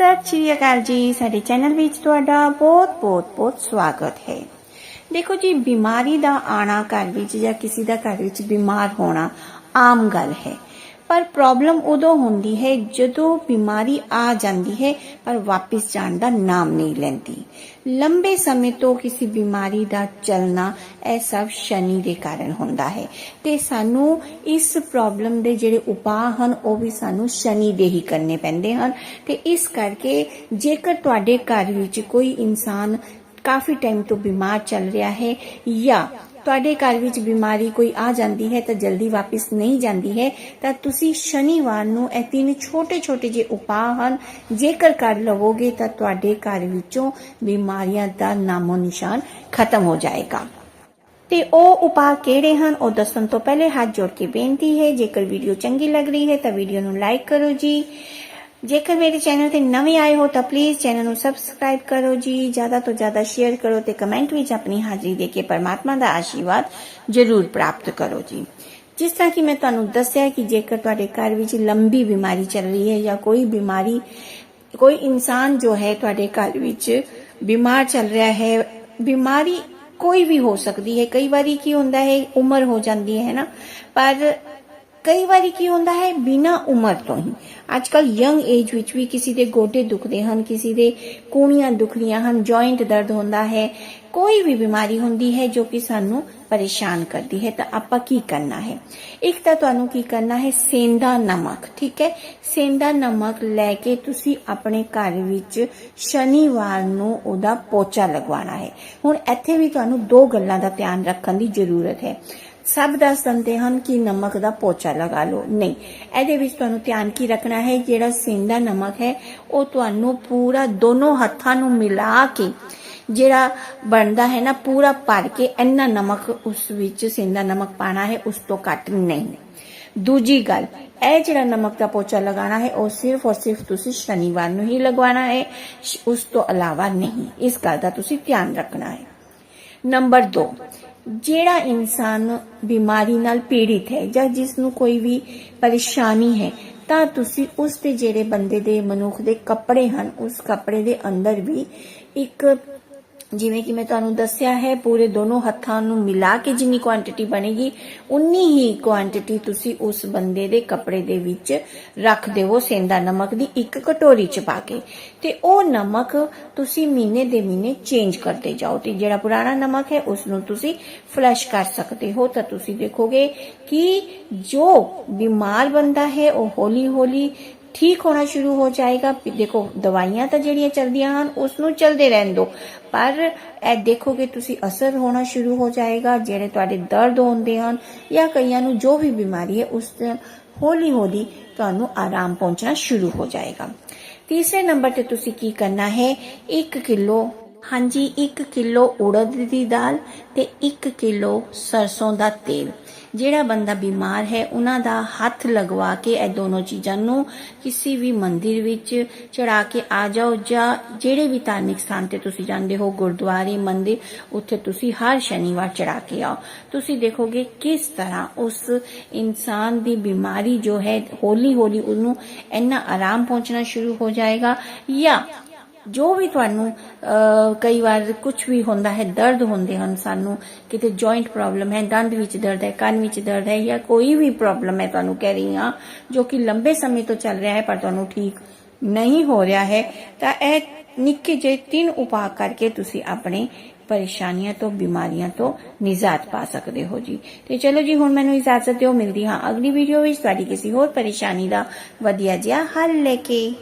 ਸਤਿ ਸ਼੍ਰੀ ਅਕਾਲ ਜੀ। ਸਾਡੇ ਚੈਨਲ ਵਿੱਚ ਤੁਹਾਡਾ ਬਹੁਤ-ਬਹੁਤ ਬਹੁਤ ਸਵਾਗਤ ਹੈ। ਦੇਖੋ ਜੀ, ਬਿਮਾਰੀ ਦਾ ਆਣਾ ਘਰ ਵਿੱਚ ਜਾਂ ਕਿਸੇ ਦਾ ਘਰ ਵਿੱਚ ਬਿਮਾਰ ਹੋਣਾ ਆਮ ਗੱਲ ਹੈ। ਪਰ ਪ੍ਰੋਬਲਮ ਉਦੋਂ ਹੁੰਦੀ ਹੈ ਜਦੋਂ ਬਿਮਾਰੀ ਆ ਜਾਂਦੀ ਹੈ, ਪਰ ਵਾਪਸ ਜਾਣ ਦਾ ਨਾਮ ਨਹੀਂ ਲੈਂਦੀ। ਲੰਬੇ ਸਮੇਂ ਤੋਂ ਕਿਸੇ ਬਿਮਾਰੀ ਦਾ ਚੱਲਣਾ ਇਹ ਸਭ ਸ਼ਨੀ ਦੇ ਕਾਰਨ ਹੁੰਦਾ ਹੈ। ਤੇ ਸਾਨੂੰ ਇਸ ਪ੍ਰੋਬਲਮ ਦੇ ਜਿਹੜੇ ਉਪਾਅ ਹਨ, ਉਹ ਵੀ ਸਾਨੂੰ ਸ਼ਨੀ ਦੇ ਹੀ ਕਰਨੇ ਪੈਂਦੇ ਹਨ। ਤੇ ਇਸ ਕਰਕੇ ਜੇਕਰ ਤੁਹਾਡੇ ਘਰ ਵਿੱਚ ਕੋਈ ਇਨਸਾਨ ਕਾਫੀ ਟਾਈਮ ਤੋਂ ਬਿਮਾਰ ਚੱਲ ਰਿਹਾ ਹੈ ਜਾਂ ਤੁਹਾਡੇ ਘਰ ਵਿੱਚ ਬਿਮਾਰੀ ਕੋਈ ਆ ਜਾਂਦੀ ਹੈ ਤਾਂ ਜਲਦੀ ਵਾਪਸ ਨਹੀਂ ਜਾਂਦੀ ਹੈ, ਤਾਂ ਤੁਸੀਂ ਸ਼ਨੀਵਾਰ ਨੂੰ ਇਹ ਤਿੰਨ ਛੋਟੇ-ਛੋਟੇ ਜਿਹੇ ਉਪਾਅ ਹਨ। ਜੇਕਰ ਕਰ ਲਵੋਗੇ ਤਾਂ ਤੁਹਾਡੇ ਘਰ ਵਿੱਚੋਂ ਬਿਮਾਰੀਆਂ ਦਾ ਨਾਮੋ ਨਿਸ਼ਾਨ ਖਤਮ ਹੋ ਜਾਏਗਾ। ਤੇ ਉਹ ਉਪਾਅ ਕਿਹੜੇ ਹਨ, ਉਹ ਦੱਸਣ ਤੋਂ ਪਹਿਲੇ ਹੱਥ ਜੋੜ ਕੇ ਬੇਨਤੀ ਹੈ। ਜੇਕਰ ਵੀਡੀਓ ਚੰਗੀ ਲੱਗ ਰਹੀ ਹੈ ਤਾਂ ਵੀਡੀਓ ਨੂੰ ਲਾਈਕ ਕਰੋ ਜੀ। ਜੇਕਰ ਮੇਰੇ ਚੈਨਲ ਤੇ ਨਵੇਂ ਆਏ ਹੋ ਤਾਂ ਪਲੀਜ਼ ਚੈਨਲ ਨੂੰ ਸਬਸਕ੍ਰਾਈਬ ਕਰੋ ਜੀ, ਜ਼ਿਆਦਾ ਤੋਂ ਜ਼ਿਆਦਾ ਸ਼ੇਅਰ ਕਰੋ ਤੇ ਕਮੈਂਟ ਵਿੱਚ ਆਪਣੀ ਹਾਜ਼ਰੀ ਦੇ ਕੇ ਪਰਮਾਤਮਾ ਦਾ ਆਸ਼ੀਰਵਾਦ ਜ਼ਰੂਰ ਪ੍ਰਾਪਤ ਕਰੋ ਜੀ। ਜਿਸ ਤਰ੍ਹਾਂ ਕਿ ਮੈਂ ਤੁਹਾਨੂੰ ਦੱਸਿਆ ਕਿ ਜੇਕਰ ਤੁਹਾਡੇ ਘਰ ਵਿੱਚ ਲੰਬੀ ਬਿਮਾਰੀ ਚੱਲ ਰਹੀ ਹੈ ਜਾਂ ਕੋਈ ਬਿਮਾਰੀ, ਕੋਈ ਇਨਸਾਨ ਜੋ ਹੈ ਤੁਹਾਡੇ ਘਰ ਵਿੱਚ ਬਿਮਾਰ ਚੱਲ ਰਿਹਾ ਹੈ, ਬਿਮਾਰੀ ਕੋਈ ਵੀ ਹੋ ਸਕਦੀ ਹੈ। ਕਈ ਵਾਰੀ ਕੀ ਹੁੰਦਾ ਹੈ, ਉਮਰ ਹੋ ਜਾਂਦੀ ਹੈ ਨਾ? ਪਰ ਕਈ ਵਾਰੀ ਕੀ ਹੁੰਦਾ ਹੈ, ਬਿਨਾ ਉਮਰ ਤੋਂ ਹੀ। ਅੱਜ ਕੱਲ ਯੰਗ ਏਜ ਵਿੱਚ ਵੀ ਕਿਸੇ ਦੇ ਗੋਡੇ ਦੁਖਦੇ ਹਨ, ਕਿਸੇ ਦੇ ਕੂਣੀਆਂ ਦੁਖਦੀਆਂ ਹਨ, ਜੁਆਇੰਟ ਦਰਦ ਹੁੰਦਾ ਹੈ। ਕੋਈ ਵੀ ਬਿਮਾਰੀ ਹੁੰਦੀ ਹੈ ਜੋ ਕਿ ਸਾਨੂੰ ਪਰੇਸ਼ਾਨ ਕਰਦੀ ਹੈ, ਤਾਂ ਆਪਾਂ ਕੀ ਕਰਨਾ ਹੈ? ਇੱਕ ਤਾਂ ਤੁਹਾਨੂੰ ਕੀ ਕਰਨਾ ਹੈ ਸੇਂਦਾ ਨਮਕ, ਠੀਕ ਹੈ? ਸੇਂਦਾ ਨਮਕ ਲੈ ਕੇ ਤੁਸੀਂ ਆਪਣੇ ਘਰ ਵਿੱਚ ਸ਼ਨੀਵਾਰ ਨੂੰ ਉਹਦਾ ਪੋਚਾ ਲਗਵਾਉਣਾ ਹੈ। ਹੁਣ ਇੱਥੇ ਵੀ ਤੁਹਾਨੂੰ ਦੋ ਗੱਲਾਂ ਦਾ ਧਿਆਨ ਰੱਖਣ ਦੀ ਜ਼ਰੂਰਤ ਹੈ। ਸਭ ਦੱਸ ਦਿੰਦੇ ਹਨ ਕਿ ਨਮਕ ਦਾ ਪੋਚਾ ਲਗਾ ਲਓ। ਨਹੀਂ, ਇਹਦੇ ਵਿੱਚ ਤੁਹਾਨੂੰ ਧਿਆਨ ਕੀ ਰੱਖਣਾ ਹੈ? ਜਿਹੜਾ ਸੇਂਦਾ ਨਮਕ ਹੈ, ਉਹ ਤੁਹਾਨੂੰ ਪੂਰਾ ਦੋਨੋਂ ਹੱਥਾਂ ਨੂੰ ਮਿਲਾ ਕੇ ਜਿਹੜਾ ਬਣਦਾ ਹੈ ਨਾ, ਪੂਰਾ ਭਰ ਕੇ ਇੰਨਾ ਨਮਕ ਉਸ ਵਿੱਚ ਸੇਂਦਾ ਨਮਕ ਪਾਣਾ ਹੈ, ਉਸ ਤੋਂ ਘੱਟ ਨਹੀਂ। ਦੂਜੀ ਗੱਲ, ਇਹ ਜਿਹੜਾ ਨਮਕ ਦਾ ਪੋਚਾ ਲਗਾਉਣਾ ਹੈ, ਉਹ ਸਿਰਫ ਔਰ ਸਿਰਫ ਤੁਸੀਂ ਸ਼ਨੀਵਾਰ ਨੂੰ ਹੀ ਲਗਵਾਣਾ ਹੈ, ਉਸ ਤੋਂ ਇਲਾਵਾ ਨਹੀਂ। ਇਸ ਗੱਲ ਦਾ ਤੁਸੀਂ ਧਿਆਨ ਰੱਖਣਾ ਹੈ। ਨੰਬਰ 2 ਜਿਹੜਾ ਇਨਸਾਨ ਬਿਮਾਰੀ ਨਾਲ ਪੀੜਿਤ ਹੈ ਜਾਂ ਜਿਸ ਨੂੰ ਕੋਈ ਵੀ ਪਰੇਸ਼ਾਨੀ ਹੈ, ਤਾਂ ਤੁਸੀਂ ਉਸ ਤੇ ਜਿਹੜੇ ਬੰਦੇ ਦੇ ਮਨੁੱਖ ਦੇ ਕੱਪੜੇ ਹਨ, ਉਸ ਕੱਪੜੇ ਦੇ ਅੰਦਰ ਵੀ ਇੱਕ ਜਿਵੇਂ ਕਿ ਮੈਂ ਤੁਹਾਨੂੰ ਦੱਸਿਆ ਹੈ, ਪੂਰੇ ਦੋਨੋਂ ਹੱਥਾਂ ਨੂੰ ਮਿਲਾ ਕੇ ਜਿੰਨੀ ਕੁਆਂਟੀਟੀ ਬਣੇਗੀ, ਉਨੀ ਹੀ ਕੁਆਂਟੀਟੀ ਤੁਸੀਂ ਉਸ ਬੰਦੇ ਦੇ ਕੱਪੜੇ ਦੇ ਵਿੱਚ ਰੱਖ ਦੇਵੋ ਸੇਂਦਾ ਨਮਕ ਦੀ ਇੱਕ ਕਟੋਰੀ ਚ ਪਾ ਕੇ। ਤੇ ਉਹ ਨਮਕ ਤੁਸੀਂ ਮਹੀਨੇ ਦੇ ਮਹੀਨੇ ਚੇਂਜ ਕਰਦੇ ਜਾਓ ਤੇ ਜਿਹੜਾ ਪੁਰਾਣਾ ਨਮਕ ਹੈ ਉਸ ਨੂੰ ਤੁਸੀਂ ਫਲੈਸ਼ ਕਰ ਸਕਦੇ ਹੋ। ਤਾਂ ਤੁਸੀਂ ਦੇਖੋਗੇ ਕਿ ਜੋ ਬਿਮਾਰ ਬੰਦਾ ਹੈ, ਉਹ ਹੌਲੀ ਹੌਲੀ ਠੀਕ ਹੋਣਾ ਸ਼ੁਰੂ ਹੋ ਜਾਏਗਾ। ਦੇਖੋ, ਦਵਾਈਆਂ ਤਾਂ ਜਿਹੜੀਆਂ ਚੱਲਦੀਆਂ ਹਨ ਉਸ ਨੂੰ ਚਲਦੇ ਰਹਿਣ ਦਿਓ। ਪਰ ਇਹ ਦੇਖੋਗੇ ਤੁਸੀਂ ਅਸਰ ਹੋਣਾ ਸ਼ੁਰੂ ਹੋ ਜਾਏਗਾ, ਜਿਹੜੇ ਤੁਹਾਡੇ ਦਰਦ ਹੁੰਦੇ ਹਨ ਜਾਂ ਕਈਆਂ ਨੂੰ ਜੋ ਵੀ ਬਿਮਾਰੀ ਹੈ, ਉਸ ਹੌਲੀ ਹੌਲੀ ਤੁਹਾਨੂੰ ਆਰਾਮ ਪਹੁੰਚਣਾ ਸ਼ੁਰੂ ਹੋ ਜਾਏਗਾ। ਤੀਸਰੇ ਨੰਬਰ ਤੇ ਤੁਸੀਂ ਕੀ ਕਰਨਾ ਹੈ? 1 ਕਿਲੋ ਹਾਂਜੀ 1 ਕਿਲੋ ਉੜਦ ਦੀ ਦਾਲ ਤੇ 1 ਕਿਲੋ ਸਰਸੋਂ ਦਾ ਤੇਲ। ਜਿਹੜਾ ਬੰਦਾ ਬਿਮਾਰ ਹੈ, ਉਹਨਾਂ ਦਾ ਹੱਥ ਲਗਵਾ ਕੇ ਇਹ ਦੋਨੋਂ ਚੀਜ਼ਾਂ ਨੂੰ ਕਿਸੇ ਵੀ ਮੰਦਿਰ ਵਿੱਚ ਚੜਾ ਕੇ ਆ ਜਾਓ, ਜਾਂ ਜਿਹੜੇ ਵੀ ਧਾਰਮਿਕ ਸਥਾਨ ਤੇ ਤੁਸੀਂ ਜਾਂਦੇ ਹੋ, ਗੁਰਦੁਆਰੇ, ਮੰਦਿਰ, ਉੱਥੇ ਤੁਸੀਂ ਹਰ ਸ਼ਨੀਵਾਰ ਚੜਾ ਕੇ ਆਓ। ਤੁਸੀਂ ਦੇਖੋਗੇ ਕਿਸ ਤਰ੍ਹਾਂ ਉਸ ਇਨਸਾਨ ਦੀ ਬਿਮਾਰੀ ਜੋ ਹੈ ਹੌਲੀ ਹੌਲੀ ਉਹਨੂੰ ਇੰਨਾ ਆਰਾਮ ਪਹੁੰਚਣਾ ਸ਼ੁਰੂ ਹੋ ਜਾਏਗਾ, ਜਾਂ ਜੋ ਵੀ ਤੁਹਾਨੂੰ ਕਈ ਵਾਰ ਕੁਝ ਵੀ ਹੁੰਦਾ ਹੈ, ਦਰਦ ਹੁੰਦੇ ਹਨ, ਸਾਨੂੰ ਕਿਤੇ ਜੁਆਇੰਟ ਪ੍ਰੋਬਲਮ ਹੈ, ਦੰਦ ਵਿੱਚ ਦਰਦ ਹੈ, ਕੰਨ ਵਿੱਚ ਦਰਦ ਹੈ ਜਾਂ ਕੋਈ ਵੀ ਪ੍ਰੋਬਲਮ ਹੈ ਤੁਹਾਨੂੰ ਕਹਿ ਰਹੀ ਹਾਂ, ਜੋ ਕਿ ਲੰਬੇ ਸਮੇਂ ਤੋਂ ਚੱਲ ਰਿਹਾ ਹੈ, ਪਰ ਤੁਹਾਨੂੰ ਠੀਕ ਨਹੀਂ ਹੋ ਰਿਹਾ ਹੈ, ਤਾਂ ਇਹ ਨਿੱਕੇ ਜਿਹੇ ਤਿੰਨ ਉਪਾਅ ਕਰਕੇ ਤੁਸੀਂ ਆਪਣੇ ਪਰੇਸ਼ਾਨੀਆਂ ਤੋਂ, ਬਿਮਾਰੀਆਂ ਤੋਂ ਨਿਜਾਤ ਪਾ ਸਕਦੇ ਹੋ ਜੀ। ਤੇ ਚਲੋ ਜੀ, ਹੁਣ ਮੈਨੂੰ ਇਜਾਜ਼ਤ ਦਿਓ, ਮਿਲਦੀ ਹਾਂ ਅਗਲੀ ਵੀਡੀਓ ਵਿੱਚ। ਤੁਹਾਡੀ ਕਿਸੇ ਹੋਰ ਪਰੇਸ਼ਾਨੀ ਦਾ ਵਧੀਆ ਜਿਹਾ ਹੱਲ ਲੈ ਕੇ।